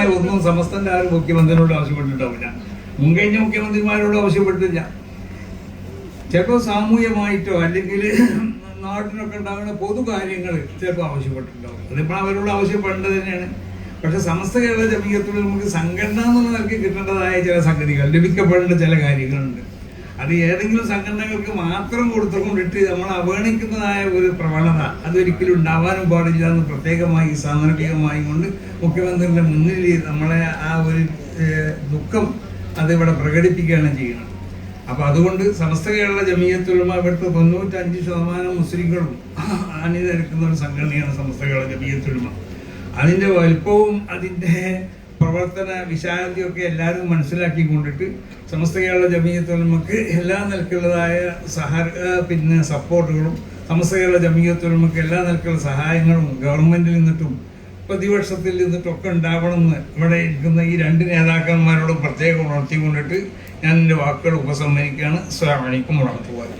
ഒന്നും സമസ്തന്റെ ആരും മുഖ്യമന്ത്രിയോട് ആവശ്യപ്പെട്ടിട്ടുണ്ടാവില്ല. മുൻകഴിഞ്ഞ മുഖ്യമന്ത്രിമാരോട് ആവശ്യപ്പെട്ടില്ല ചിലപ്പോൾ സാമൂഹ്യമായിട്ടോ അല്ലെങ്കിൽ നാട്ടിനൊക്കെ ഉണ്ടാകുന്ന പൊതുകാര്യങ്ങൾ ചിലപ്പോൾ ആവശ്യപ്പെട്ടിട്ടുണ്ടാവും. അതിപ്പോൾ അവരോട് ആവശ്യപ്പെടേണ്ടത് തന്നെയാണ്. പക്ഷെ സമസ്ത കേരള ജമീയത്തിൽ നമുക്ക് സംഘടന എന്നുള്ള നിലയ്ക്ക് കിട്ടേണ്ടതായ ചില സംഗതികൾ ലഭിക്കപ്പെടേണ്ട ചില കാര്യങ്ങളുണ്ട്. അത് ഏതെങ്കിലും സംഘടനകൾക്ക് മാത്രം കൊടുത്തുകൊണ്ടിട്ട് നമ്മൾ അവഗണിക്കുന്നതായ ഒരു പ്രവണത അതൊരിക്കലും ഉണ്ടാവാനും പാടില്ല എന്ന് പ്രത്യേകമായി സാന്ദർഭികമായി കൊണ്ട് മുഖ്യമന്ത്രിയുടെ മുന്നിൽ നമ്മളെ ആ ഒരു ദുഃഖം അതിവിടെ പ്രകടിപ്പിക്കുകയാണ് ചെയ്യുന്നത്. അപ്പൊ അതുകൊണ്ട് സമസ്ത കേരള ജമീയത്തുലമ ഇവിടുത്തെ തൊണ്ണൂറ്റഞ്ച് ശതമാനം മുസ്ലിങ്ങളും അണിനിരക്കുന്ന ഒരു സംഘടനയാണ് സമസ്ത കേരള ജമീയത്തുലമ. അതിന്റെ വലിപ്പവും അതിന്റെ പ്രവർത്തന വിശാലതയൊക്കെ എല്ലാവരും മനസ്സിലാക്കി കൊണ്ടിട്ട് സമസ്ത കേരള ജമീയത്തുലമക്ക് എല്ലാ നിലക്കുള്ളതായ സഹ പിന്നെ സപ്പോർട്ടുകളും സമസ്ത കേരള ജമീയത്തുലമക്ക് എല്ലാ നിലക്കുള്ള സഹായങ്ങളും ഗവൺമെന്റിൽ നിന്നിട്ടും പ്രതിപക്ഷത്തിൽ നിന്നിട്ടൊക്കെ ഉണ്ടാവണമെന്ന് ഇവിടെ ഇരിക്കുന്ന ഈ രണ്ട് നേതാക്കന്മാരോടും പ്രത്യേകം ഉണർത്തിക്കൊണ്ടിട്ട് ഞാൻ എന്റെ വാക്കുകൾ ഉപസംഹരിക്കുകയാണ്. അലൈക്കും വറഹ്മത്തുള്ളാഹി